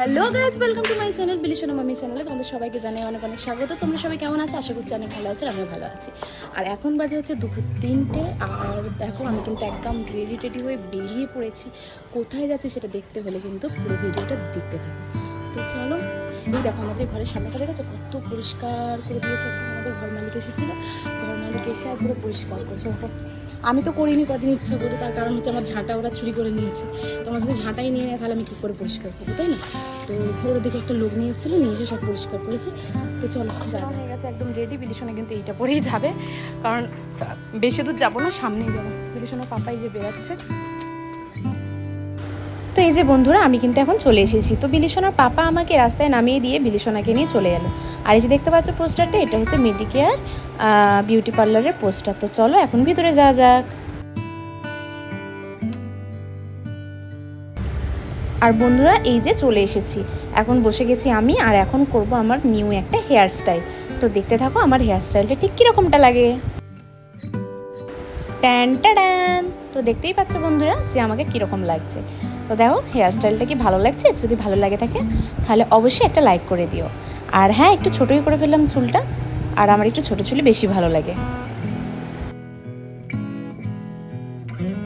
Hello guys welcome to my channel বিলিশনা মামি চ্যানেলে তোমাদের সবাইকে জানাই অনেক অনেক স্বাগত। তোমরা সবাই কেমন আছো? আশা করছি অনেক ভালো আছে, আমিও ভালো আছি। আর এখন বাজে হচ্ছে দুপুর তিনটে, আর দেখো আমি কিন্তু একদম রেডি টেডি হয়ে বেরিয়ে পড়েছি। কোথায় যাচ্ছি সেটা দেখতে হলে কিন্তু পুরো ভিডিওটা দেখতে থাকো। তো চলো এই দেখো, আমাদের ঘরের সামনেটা দেখেছ? কত পরিষ্কার করে দিয়েছে, আমাদের ঘর মালিক এসেছিল। ঘর মালিক এসে পুরো পরিষ্কার করেছে। দেখো, আমি তো করিনি কদিন ইচ্ছা করে, তার কারণ হচ্ছে আমার ঝাঁটা ওরা চুরি করে নিয়েছে। তোমার যদি ঝাঁটাই নিয়ে নেয়, তাহলে আমি কী করে পরিষ্কার করব, তাই না? তো ওর দিকে একটা লোক নিয়ে এসেছিল, নিয়ে এসে সব পরিষ্কার করেছে। তো চলো, যা হয়ে গেছে একদম রেডি বিলিশনে কিন্তু এইটা পরেই যাবে। কারণ বেশি দূর যাব না, সামনেই যাব। বিলিশনের পাপাই যে বেরাচ্ছে তো এই যে বন্ধুরা, আমি কিন্তু এখন চলে এসেছি। তো বিলিশনার পাপা আমাকে রাস্তায় নামিয়ে দিয়ে বিলিশনাকে নিয়ে চলে এলো। আর এই যে দেখতে পাচ্ছ পোস্টারটা, এটা হচ্ছে মেডিকেয়ার বিউটি পার্লারের পোস্টার। তো চলো এখন ভিতরে যাওয়া যাক। আর বন্ধুরা, এই যে চলে এসেছি। এখন বসে গেছি আমি, আর এখন করব আমার নিউ একটা হেয়ার স্টাইল তো দেখতে থাকো আমার হেয়ার স্টাইলটা ঠিক কীরকমটা লাগে। ট্যান, ট্যাডান! তো দেখতেই পাচ্ছ বন্ধুরা যে আমাকে কীরকম লাগছে। তো দেখো হেয়ার স্টাইলটা কি ভালো লাগছে? যদি ভালো লাগে থাকে, তাহলে অবশ্যই একটা লাইক করে দিও। আর হ্যাঁ একটু ছোটোই করে ফেললাম চুলটা, আর আমার একটু ছোটো চুলই বেশি ভালো লাগে।